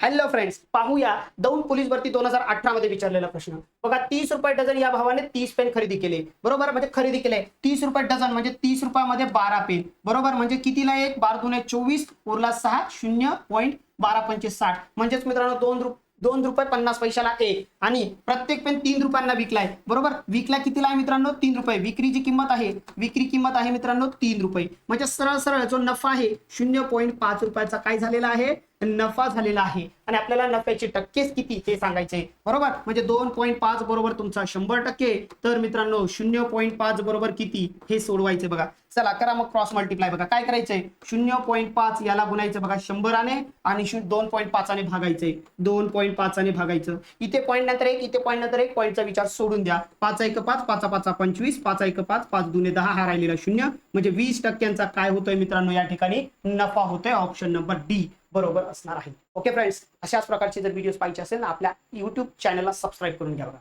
Hello friends पाहूया Daund police भरती दोन हजार अठरा मध्ये विचारलेला प्रश्न. बघा तीस रुपये डझन या भावाने तीस पेन खरेदी केले. बरोबर? म्हणजे खरेदी केले. तीस रुपये डझन म्हणजे तीस रुपयामध्ये बारा पेन. बरोबर? म्हणजे कितीला एक? बारा दोन चोवीस उरला सहा शून्य पॉईंट बारा पंचवीस साठ. म्हणजेच मित्रांनो दोन रुप दोन रुपये पन्नास पैशाला एक. आणि प्रत्येक पेन तीन रुपयांना विकलाय. बरोबर? विकला कितीला आहे मित्रांनो? तीन रुपये. विक्री जी किंमत आहे. विक्री किंमत आहे मित्रांनो तीन रुपये. म्हणजे सरळ सरळ जो नफा आहे शून्य पॉईंट पाच रुपयाचा काय झालेला आहे? नफा झालेला आहे. आणि आपल्याला नफ्याचे टक्केच किती ते सांगायचे बरोबर? म्हणजे दोन पॉईंट पाच बरोबर तुमचा शंभर टक्के. तर मित्रांनो शून्य पॉईंट पाच बरोबर किती हे सोडवायचे बघा. चला करा मग क्रॉस मल्टिप्लाय बघा. काय करायचंय? शून्य पॉईंट पाच याला गुणायचं बघा शंभराने आणि शून्य दोन पॉईंट पाचाने भागायचंय. दोन पॉईंट पाचाने भागायचं. इथे पॉईंट नंतर एक इथे पॉईंट नंतर एक. पॉईंटचा विचार सोडून द्या. पाच एक पाच पाचा पाचा पंचवीस पाच एक पाच पाच दुने दहा हा राहिलेला शून्य. म्हणजे वीस टक्क्यांचा काय होतोय मित्रांनो? या ठिकाणी नफा होतोय. ऑप्शन नंबर डी बरोबर असणार आहे. ओके फ्रेंड्स अशाच प्रकारचे जर व्हिडिओज पाहिजे असेल ना आपल्या युट्यूब चॅनलला सबस्क्राईब करून घ्या बघा.